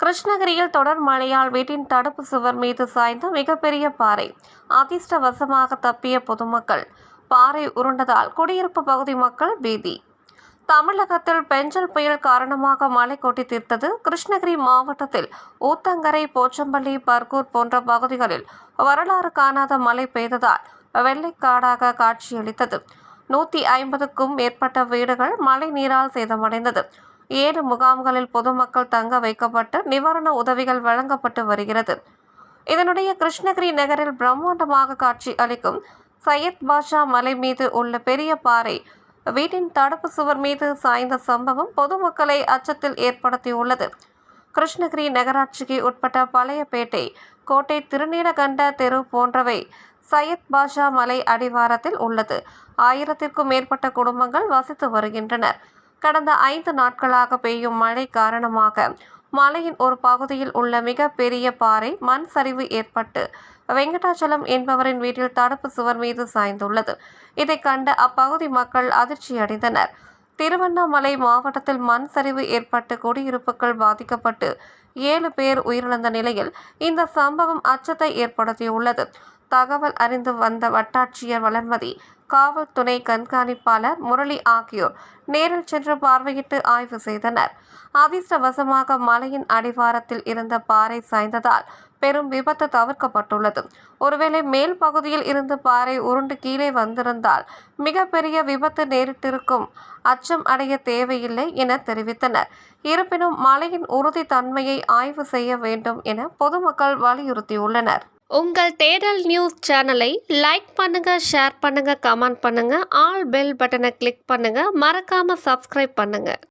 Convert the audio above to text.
கிருஷ்ணகிரியில் தொடர் மழையால் வீட்டின் தடுப்பு சுவர் மீது சாய்ந்த மிகப்பெரிய பாறை அதிர்ஷ்டவசமாக தப்பிய பொதுமக்கள். பாறை உருண்டதால் குடியிருப்பு பகுதி மக்கள் பீதி. தமிழகத்தில் பெஞ்சல் புயல் காரணமாக மழை கொட்டி தீர்த்தது கிருஷ்ணகிரி மாவட்டத்தில் ஊத்தங்கரை போச்சம்பள்ளி பர்கூர் போன்ற பகுதிகளில் வரலாறு காணாத மழை பெய்ததால் வெள்ளைக்காடாக காட்சியளித்தது. நூற்றி ஐம்பதுக்கும் மேற்பட்ட வீடுகள் மழை நீரால் சேதமடைந்தது. ஏழு முகாம்களில் பொதுமக்கள் தங்க வைக்கப்பட்டு நிவாரண உதவிகள் வழங்கப்பட்டு வருகிறது. இதனுடைய கிருஷ்ணகிரி நகரில் பிரம்மாண்டமாக காட்சி அளிக்கும் சையத் பாஷா மலை மீது உள்ள பெரிய பாறை வீட்டின் தடுப்பு சுவர் மீது சாய்ந்த சம்பவம் பொதுமக்களை அச்சத்தில் ஏற்படுத்தியுள்ளது. கிருஷ்ணகிரி நகராட்சிக்கு உட்பட்ட பழையப்பேட்டை கோட்டை திருநீலகண்ட தெரு போன்றவை சையத் பாஷா மலை அடிவாரத்தில் உள்ளது. ஆயிரத்திற்கும் மேற்பட்ட குடும்பங்கள் வசித்து வருகின்றனர். கடந்த ஐந்து நாட்களாக பெய்யும் மழை காரணமாக மலையின் ஒரு பகுதியில் உள்ள மிக பெரிய பாறை மண் சரிவு ஏற்பட்டு வெங்கடாச்சலம் என்பவரின் வீட்டில் தடுப்பு சுவர் மீது சாய்ந்துள்ளது. இதை கண்ட அப்பகுதி மக்கள் அதிர்ச்சியடைந்தனர். திருவண்ணாமலை மாவட்டத்தில் மண் சரிவு ஏற்பட்டு குடியிருப்புகள் பாதிக்கப்பட்டு ஏழு பேர் உயிரிழந்த நிலையில் இந்த சம்பவம் அச்சத்தை ஏற்படுத்தியுள்ளது. தகவல் அறிந்து வந்த வட்டாட்சியர் வளர்மதி காவல் துணை கண்காணிப்பாளர் முரளி ஆகியோர் நேரில் சென்று பார்வையிட்டு ஆய்வு செய்தனர். அதிர்ஷ்டவசமாக மலையின் அடிவாரத்தில் இருந்த பாறை சாய்ந்ததால் பெரும் விபத்து தவிர்க்கப்பட்டுள்ளது. ஒருவேளை மேல் பகுதியில் இருந்து பாறை உருண்டு கீழே வந்திருந்தால் மிகப்பெரிய விபத்து நேரிட்டிருக்கும் அச்சம் அடைய தேவையில்லை என தெரிவித்தனர். இருப்பினும் மலையின் உறுதி தன்மையை ஆய்வு செய்ய வேண்டும் என பொதுமக்கள் வலியுறுத்தியுள்ளனர். உங்கள் தேடல் நியூஸ் சேனலை லைக் பண்ணுங்க ஷேர் பண்ணுங்க கமெண்ட் பண்ணுங்க ஆல் பெல் பட்டனை கிளிக் பண்ணுங்க மறக்காம சப்ஸ்கிரைப் பண்ணுங்க.